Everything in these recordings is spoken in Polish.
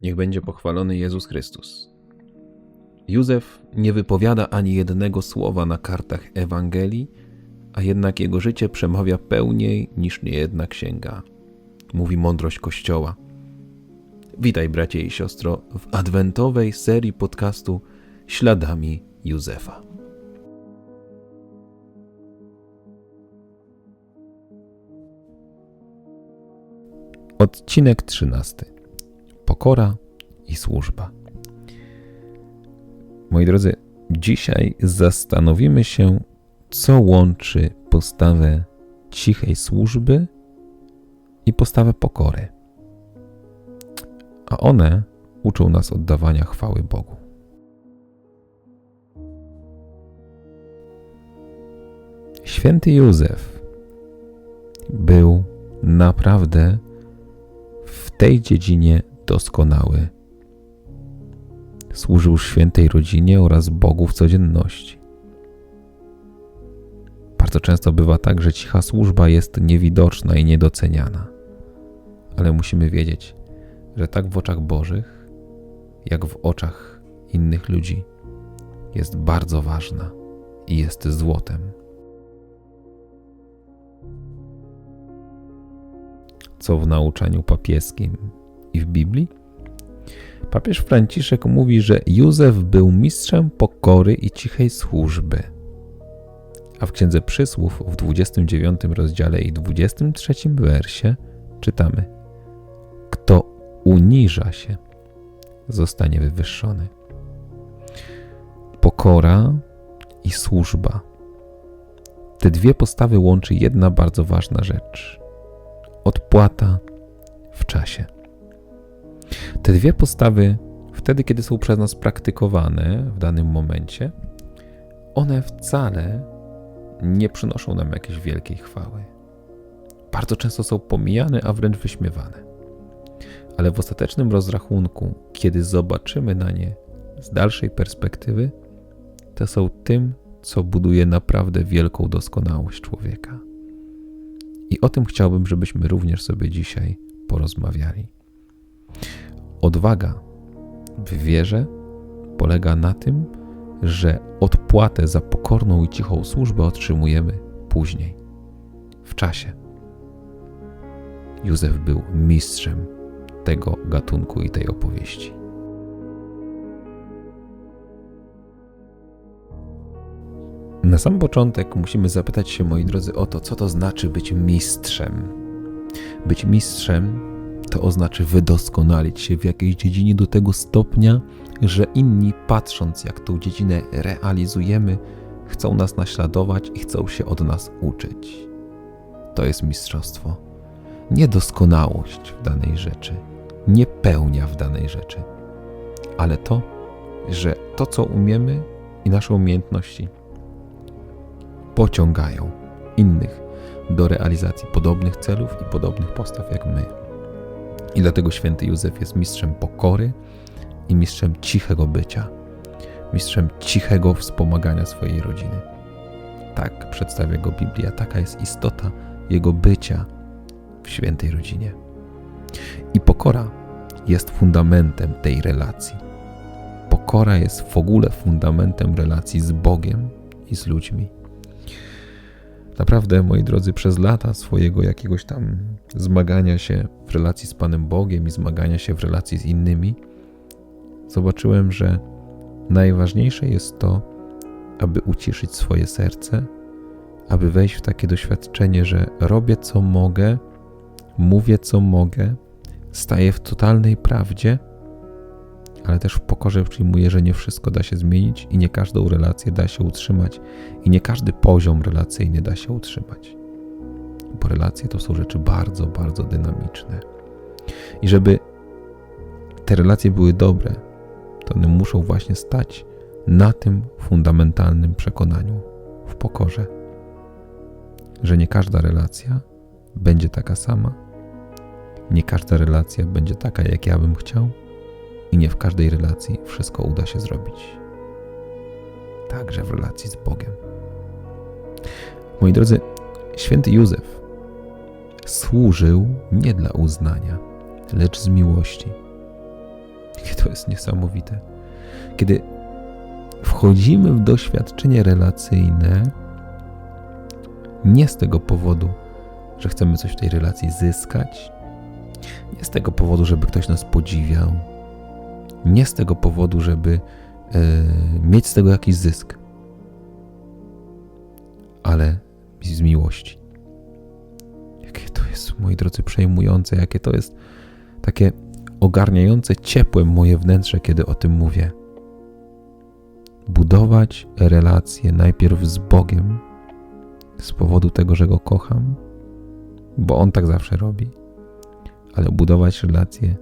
Niech będzie pochwalony Jezus Chrystus. Józef nie wypowiada ani jednego słowa na kartach Ewangelii, a jednak jego życie przemawia pełniej niż niejedna księga. Mówi mądrość Kościoła. Witaj, bracie i siostro, w adwentowej serii podcastu Śladami Józefa. Odcinek 13. Pokora i służba. Moi drodzy, dzisiaj zastanowimy się, co łączy postawę cichej służby i postawę pokory. A one uczą nas oddawania chwały Bogu. Święty Józef był naprawdę w tej dziedzinie doskonały. Służył świętej rodzinie oraz Bogu w codzienności. Bardzo często bywa tak, że cicha służba jest niewidoczna i niedoceniana. Ale musimy wiedzieć, że tak w oczach Bożych, jak w oczach innych ludzi, jest bardzo ważna i jest złotem. Co w nauczaniu papieskim i w Biblii? Papież Franciszek mówi, że Józef był mistrzem pokory i cichej służby. A w Księdze Przysłów w 29 rozdziale i 23 wersie czytamy: Kto uniża się, zostanie wywyższony. Pokora i służba. Te dwie postawy łączy jedna bardzo ważna rzecz: odpłata w czasie. Te dwie postawy, wtedy kiedy są przez nas praktykowane w danym momencie, one wcale nie przynoszą nam jakiejś wielkiej chwały. Bardzo często są pomijane, a wręcz wyśmiewane. Ale w ostatecznym rozrachunku, kiedy zobaczymy na nie z dalszej perspektywy, to są tym, co buduje naprawdę wielką doskonałość człowieka. I o tym chciałbym, żebyśmy również sobie dzisiaj porozmawiali. Odwaga w wierze polega na tym, że odpłatę za pokorną i cichą służbę otrzymujemy później, w czasie. Józef był mistrzem tego gatunku i tej opowieści. Na sam początek musimy zapytać się, moi drodzy, o to, co to znaczy być mistrzem. Być mistrzem to oznacza wydoskonalić się w jakiejś dziedzinie do tego stopnia, że inni, patrząc jak tą dziedzinę realizujemy, chcą nas naśladować i chcą się od nas uczyć. To jest mistrzostwo. Nie doskonałość w danej rzeczy, nie pełnia w danej rzeczy, ale to, że to, co umiemy i nasze umiejętności pociągają innych do realizacji podobnych celów i podobnych postaw jak my. I dlatego święty Józef jest mistrzem pokory i mistrzem cichego bycia, mistrzem cichego wspomagania swojej rodziny. Tak przedstawia go Biblia, taka jest istota jego bycia w świętej rodzinie. I pokora jest fundamentem tej relacji. Pokora jest w ogóle fundamentem relacji z Bogiem i z ludźmi. Naprawdę, moi drodzy, przez lata swojego jakiegoś tam zmagania się w relacji z Panem Bogiem i zmagania się w relacji z innymi, zobaczyłem, że najważniejsze jest to, aby uciszyć swoje serce, aby wejść w takie doświadczenie, że robię co mogę, mówię co mogę, staję w totalnej prawdzie ale też w pokorze przyjmuję, że nie wszystko da się zmienić i nie każdą relację da się utrzymać i nie każdy poziom relacyjny da się utrzymać. Bo relacje to są rzeczy bardzo, bardzo dynamiczne. I żeby te relacje były dobre, to one muszą właśnie stać na tym fundamentalnym przekonaniu, w pokorze, że nie każda relacja będzie taka sama, nie każda relacja będzie taka, jak ja bym chciał i nie w każdej relacji wszystko uda się zrobić. Także w relacji z Bogiem. Moi drodzy, święty Józef służył nie dla uznania, lecz z miłości. Jakie to jest niesamowite. Kiedy wchodzimy w doświadczenie relacyjne, nie z tego powodu, że chcemy coś w tej relacji zyskać, nie z tego powodu, żeby ktoś nas podziwiał, nie z tego powodu, żeby e, mieć z tego jakiś zysk, ale z miłości. Jest, moi drodzy, przejmujące, jakie to jest takie ogarniające ciepłem moje wnętrze, kiedy o tym mówię. Budować relacje najpierw z Bogiem z powodu tego, że Go kocham, bo On tak zawsze robi, ale budować relacje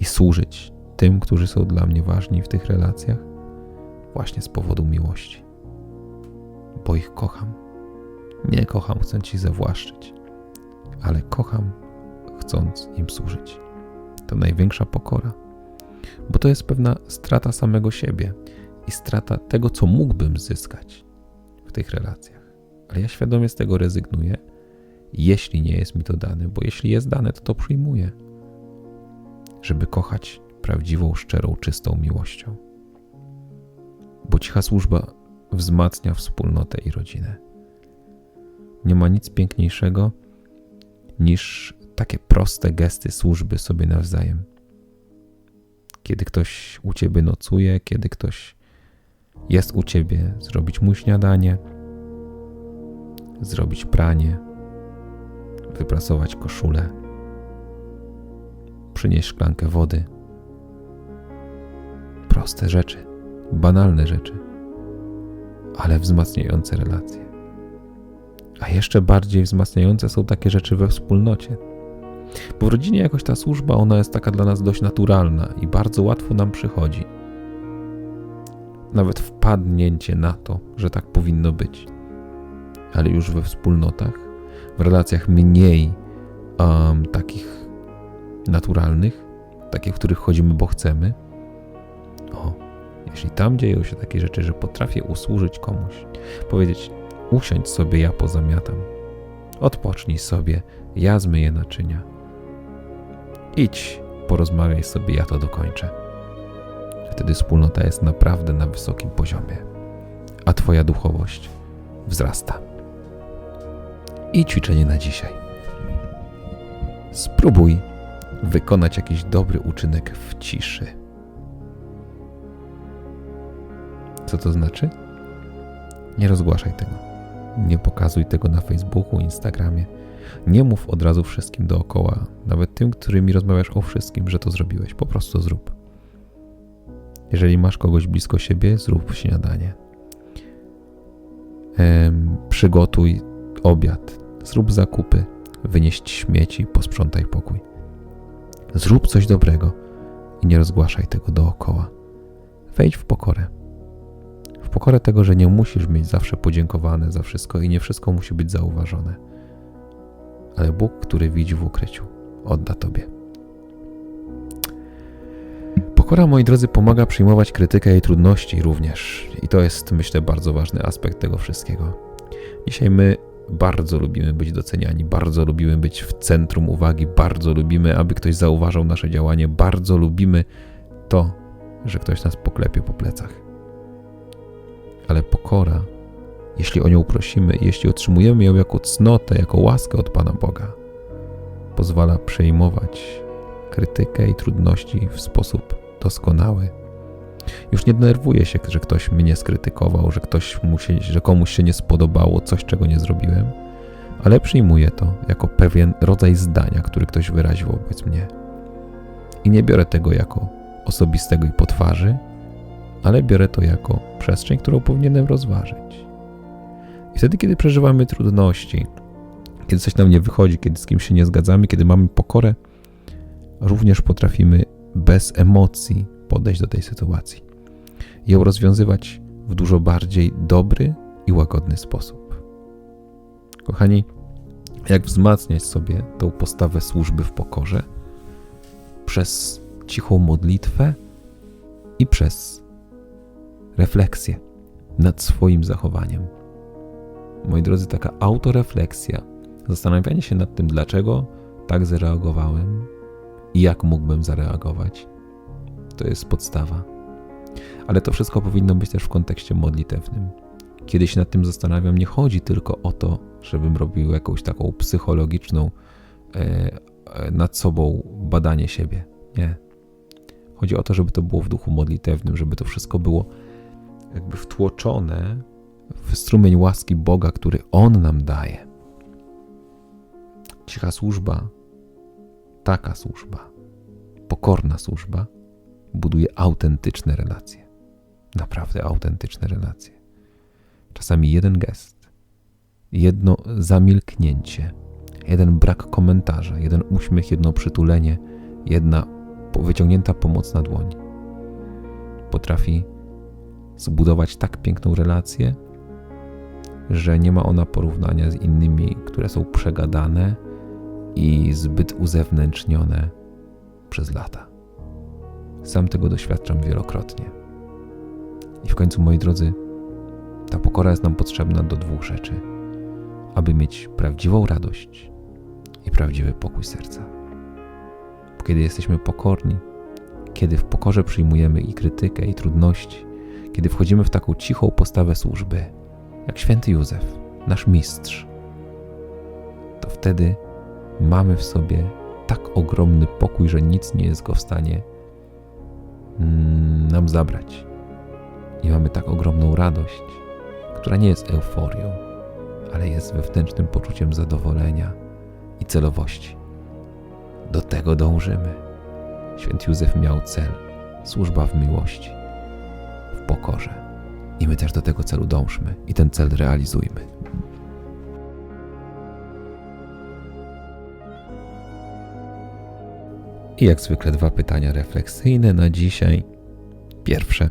i służyć tym, którzy są dla mnie ważni w tych relacjach, właśnie z powodu miłości, bo ich kocham. Nie kocham, chcąc ich zawłaszczyć, ale kocham, chcąc im służyć. To największa pokora, bo to jest pewna strata samego siebie i strata tego, co mógłbym zyskać w tych relacjach. Ale ja świadomie z tego rezygnuję, jeśli nie jest mi to dane, bo jeśli jest dane, to to przyjmuję, żeby kochać prawdziwą, szczerą, czystą miłością. Bo cicha służba wzmacnia wspólnotę i rodzinę. Nie ma nic piękniejszego niż takie proste gesty służby sobie nawzajem. Kiedy ktoś u ciebie nocuje, kiedy ktoś jest u ciebie, zrobić mu śniadanie, zrobić pranie, wyprasować koszulę, przynieść szklankę wody. Proste rzeczy, banalne rzeczy, ale wzmacniające relacje. A jeszcze bardziej wzmacniające są takie rzeczy we wspólnocie. Bo w rodzinie jakoś ta służba, ona jest taka dla nas dość naturalna i bardzo łatwo nam przychodzi. Nawet wpadnięcie na to, że tak powinno być. Ale już we wspólnotach, w relacjach mniej um, takich naturalnych, takich, w których chodzimy, bo chcemy. O, jeśli tam dzieją się takie rzeczy, że potrafię usłużyć komuś, powiedzieć, usiądź sobie, ja pozamiatam, odpocznij sobie, ja zmyję naczynia. Idź, porozmawiaj sobie, ja to dokończę. Wtedy wspólnota jest naprawdę na wysokim poziomie, a Twoja duchowość wzrasta. I ćwiczenie na dzisiaj. Spróbuj wykonać jakiś dobry uczynek w ciszy. Co to znaczy? Nie rozgłaszaj tego. Nie pokazuj tego na Facebooku, Instagramie. Nie mów od razu wszystkim dookoła, nawet tym, którymi rozmawiasz o wszystkim, że to zrobiłeś. Po prostu zrób. Jeżeli masz kogoś blisko siebie, zrób śniadanie. Ehm, przygotuj obiad, zrób zakupy, wynieść śmieci, posprzątaj pokój. Zrób coś dobrego i nie rozgłaszaj tego dookoła. Wejdź w pokorę. Pokorę tego, że nie musisz mieć zawsze podziękowane za wszystko i nie wszystko musi być zauważone. Ale Bóg, który widzi w ukryciu, odda Tobie. Pokora, moi drodzy, pomaga przyjmować krytykę i trudności również. I to jest, myślę, bardzo ważny aspekt tego wszystkiego. Dzisiaj my bardzo lubimy być doceniani, bardzo lubimy być w centrum uwagi, bardzo lubimy, aby ktoś zauważał nasze działanie, bardzo lubimy to, że ktoś nas poklepie po plecach. Ale pokora, jeśli o nią prosimy, jeśli otrzymujemy ją jako cnotę, jako łaskę od Pana Boga, pozwala przejmować krytykę i trudności w sposób doskonały. Już nie denerwuję się, że ktoś mnie skrytykował, że, ktoś mu się, że komuś się nie spodobało coś, czego nie zrobiłem, ale przyjmuję to jako pewien rodzaj zdania, który ktoś wyraził wobec mnie. I nie biorę tego jako osobistego i potwarzy, ale biorę to jako przestrzeń, którą powinienem rozważyć. I wtedy, kiedy przeżywamy trudności, kiedy coś nam nie wychodzi, kiedy z kimś się nie zgadzamy, kiedy mamy pokorę, również potrafimy bez emocji podejść do tej sytuacji. Ją rozwiązywać w dużo bardziej dobry i łagodny sposób. Kochani, jak wzmacniać sobie tą postawę służby w pokorze? Przez cichą modlitwę i przez refleksję nad swoim zachowaniem. Moi drodzy, taka autorefleksja, zastanawianie się nad tym, dlaczego tak zareagowałem i jak mógłbym zareagować, To jest podstawa. Ale to wszystko powinno być też w kontekście modlitewnym. Kiedy się nad tym zastanawiam, nie chodzi tylko o to, żebym robił jakąś taką psychologiczną e, e, nad sobą badanie siebie. Nie. Chodzi o to, żeby to było w duchu modlitewnym, żeby to wszystko było jakby wtłoczone w strumień łaski Boga, który On nam daje. Cicha służba, taka służba, pokorna służba buduje autentyczne relacje. Naprawdę autentyczne relacje. Czasami jeden gest, jedno zamilknięcie, jeden brak komentarza, jeden uśmiech, jedno przytulenie, jedna wyciągnięta pomocna dłoń potrafi zbudować tak piękną relację, że nie ma ona porównania z innymi, które są przegadane i zbyt uzewnętrznione przez lata. Sam tego doświadczam wielokrotnie. I w końcu, moi drodzy, ta pokora jest nam potrzebna do dwóch rzeczy: aby mieć prawdziwą radość i prawdziwy pokój serca. Kiedy jesteśmy pokorni, kiedy w pokorze przyjmujemy i krytykę, i trudności, kiedy wchodzimy w taką cichą postawę służby, jak święty Józef, nasz mistrz, to wtedy mamy w sobie tak ogromny pokój, że nic nie jest go w stanie mm, nam zabrać. I mamy tak ogromną radość, która nie jest euforią, ale jest wewnętrznym poczuciem zadowolenia i celowości. Do tego dążymy. Święty Józef miał cel służba w miłości, pokorze. I my też do tego celu dążmy i ten cel realizujmy. I jak zwykle dwa pytania refleksyjne na dzisiaj. Pierwsze.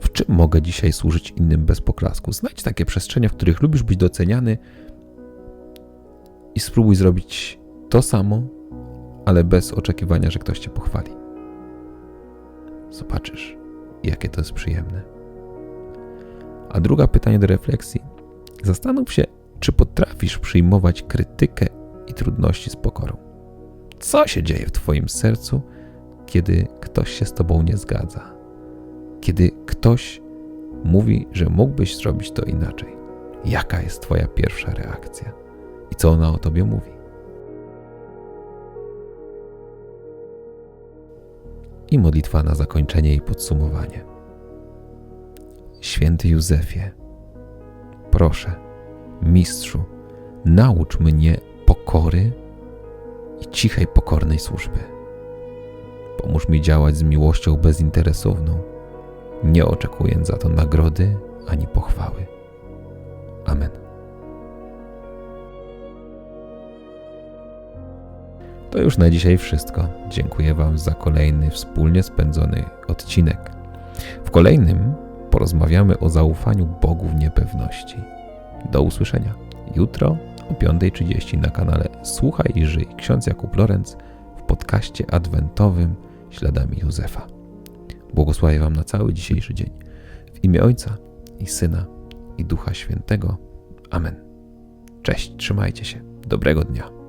W czym mogę dzisiaj służyć innym bez poklasku? Znajdź takie przestrzenie, w których lubisz być doceniany i spróbuj zrobić to samo, ale bez oczekiwania, że ktoś cię pochwali. Zobaczysz, jakie to jest przyjemne. A druga pytanie do refleksji. Zastanów się, czy potrafisz przyjmować krytykę i trudności z pokorą. Co się dzieje w Twoim sercu, kiedy ktoś się z Tobą nie zgadza? Kiedy ktoś mówi, że mógłbyś zrobić to inaczej? Jaka jest Twoja pierwsza reakcja? I co ona o Tobie mówi? I modlitwa na zakończenie i podsumowanie. Święty Józefie, proszę, mistrzu, naucz mnie pokory i cichej, pokornej służby. Pomóż mi działać z miłością bezinteresowną, nie oczekując za to nagrody ani pochwały. Amen. To już na dzisiaj wszystko. Dziękuję Wam za kolejny wspólnie spędzony odcinek. W kolejnym porozmawiamy o zaufaniu Bogu w niepewności. Do usłyszenia jutro o 5.30 na kanale Słuchaj i Żyj ksiądz Jakub Lorenz w podcaście adwentowym Śladami Józefa. Błogosławię Wam na cały dzisiejszy dzień. W imię Ojca i Syna i Ducha Świętego. Amen. Cześć, trzymajcie się. Dobrego dnia.